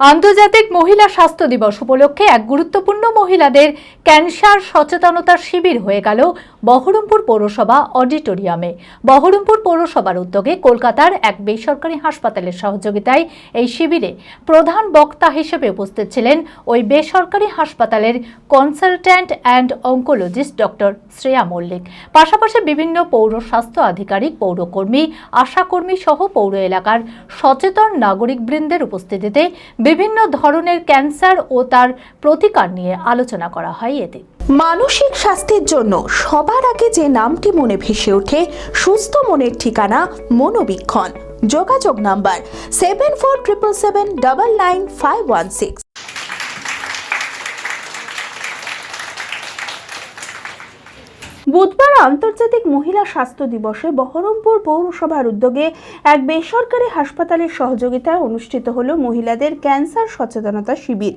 আন্তর্জাতিক মহিলা স্বাস্থ্য দিবস উপলক্ষে এক গুরুত্বপূর্ণ মহিলাদের ক্যান্সার সচেতনতা শিবির হয়ে গেল বহরমপুর পৌরসভা অডিটোরিয়ামে। বহরমপুর পৌরসভার উদ্যোগে কলকাতার এক বেসরকারি হাসপাতালের সহযোগিতায় এই শিবিরে প্রধান বক্তা হিসেবে উপস্থিত ছিলেন ওই বেসরকারি হাসপাতালের consultant and oncologist doctor Shreya Mallick. পাশাপাশি বিভিন্ন পৌর স্বাস্থ্য আধিকারিক, পৌরকর্মী, আশাকর্মী সহ পৌর এলাকার সচেতন নাগরিকবৃন্দের উপস্থিতিতে বিভিন্ন ধরনের ক্যান্সার ও তার প্রতিকার নিয়ে আলোচনা করা হয় এতে। মানসিক স্বাস্থ্যের জন্য সবার আগে যে নামটি মনে ভেসে ওঠে, সুস্থ মনের ঠিকানা মনোবীক্ষণ। যোগাযোগ number seven four triple seven double nine five one six বুধবার আন্তর্জাতিক মহিলা স্বাস্থ্য দিবসে বহরমপুর পৌরসভার উদ্যোগে এক বেসরকারি হাসপাতালের সহযোগিতায় অনুষ্ঠিত হলো মহিলাদের ক্যান্সার সচেতনতা শিবির।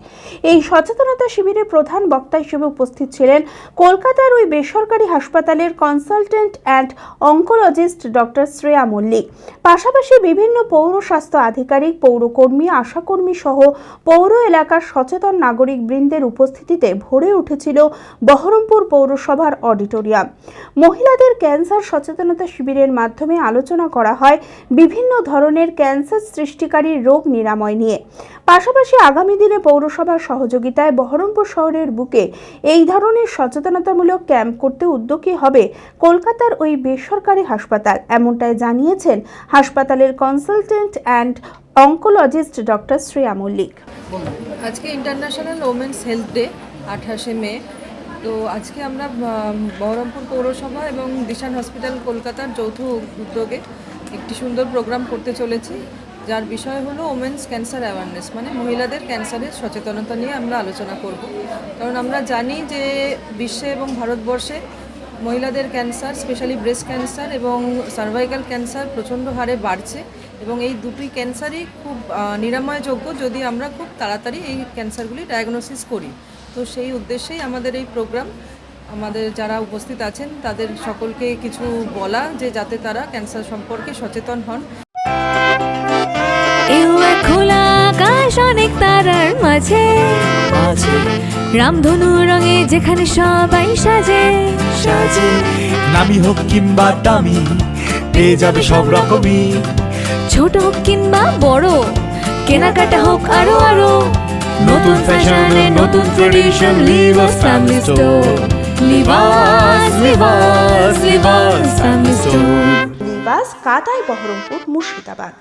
এই সচেতনতা শিবিরে প্রধান বক্তা হিসেবে উপস্থিত ছিলেন কলকাতার ওই বেসরকারি হাসপাতালের consultant and oncologist doctor Shreya Mallick. পাশাপাশি বিভিন্ন পৌর স্বাস্থ্য আধিকারিক, পৌরকর্মী, আশাকর্মী সহ পৌর এলাকার সচেতন নাগরিক বৃন্দের উপস্থিতিতে ভরে উঠেছিল বহরমপুর পৌরসভার অডিটোরিয়াম। মহিলাদের ক্যান্সার সচেতনতা শিবিরের মাধ্যমে আলোচনা করা হয় বিভিন্ন ধরনের ক্যান্সার সৃষ্টিকারী রোগ নিরাময় নিয়ে। পাশাপাশি আগামী দিনে পৌরসভার সহযোগিতায় বহরমপুর শহরের বুকে এই ধরনের সচেতনতামূলক ক্যাম্প করতে উদ্যোগী হবে কলকাতার ওই বেসরকারি হাসপাতাল। এমনটাই জানিয়েছেন হাসপাতালের consultant and oncologist doctor Shreya Mallick. আজকে ইন্টারন্যাশনাল ওমেন্স হেলথ ডে, আঠাশে মে। তো আজকে আমরা বহরমপুর পৌরসভা এবং দিশান হসপিটাল কলকাতার যৌথ উদ্যোগে একটি সুন্দর প্রোগ্রাম করতে চলেছি, যার বিষয় হলো ওমেন্স ক্যান্সার অ্যাওয়ারনেস মানে মহিলাদের ক্যান্সারের সচেতনতা নিয়ে আমরা আলোচনা করব। কারণ আমরা জানি যে বিশ্বে এবং ভারতবর্ষে মহিলাদের ক্যান্সার স্পেশালি ব্রেস্ট ক্যান্সার এবং সার্ভাইকাল ক্যান্সার প্রচণ্ড হারে বাড়ছে এবং এই দুটি ক্যান্সারই খুব নিরাময়যোগ্য যদি আমরা খুব তাড়াতাড়ি এই ক্যান্সারগুলি ডায়াগনোসিস করি। তো সেই উদ্দেশ্যেই আমাদের এই প্রোগ্রাম। আমাদের যারা উপস্থিত আছেন তাদের সকলকে কিছু বলা যে যাতে তারা ক্যান্সার সম্পর্কে সচেতন হন। খোলা আকাশ অনেক তারার মাঝে। রামধনু রঙে যেখানে সবাই সাজে। সাজে। নামি হোক কিংবা দামি পেয়ে যাবে সব রকমই। ছোট হোক কিংবা বড় কেনাকাটা হোক আরও আরও। নতুন ফ্যাশনে নতুন tradition Livas family store Livas Livas Livas family store নিবাস কাতাই বহরমপুর মুর্শিদাবাদ